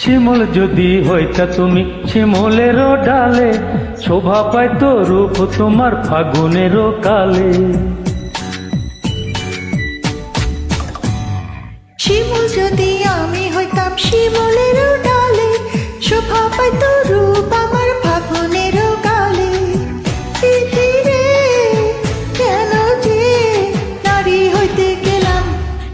শিমল যদি হইতা তুমি শিমলেরও ডালে, শোভা পাইতো রূপ তোমার ফাগুনেরও কালে। শিমুল যদি আমি হইতাম শিমুলের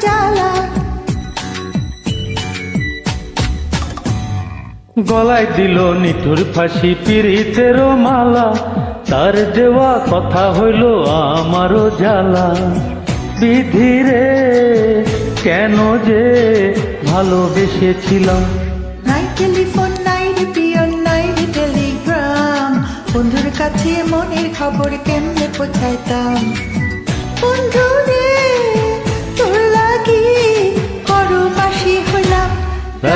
জ্বালা। গলায় দিল নিঠুর ফাঁসি পিরিতেরও মালা। তার দেওয়া কথা হইল আমারও জ্বালা। বিধিরে কেন যে ভালোবেসেছিলাম? নাই টেলিফোন নাই রে পিয়ন নাই টেলিগ্রাম। বন্ধুর কাছে মনের খবর কেমনে পৌঁছাইতাম? বন্ধু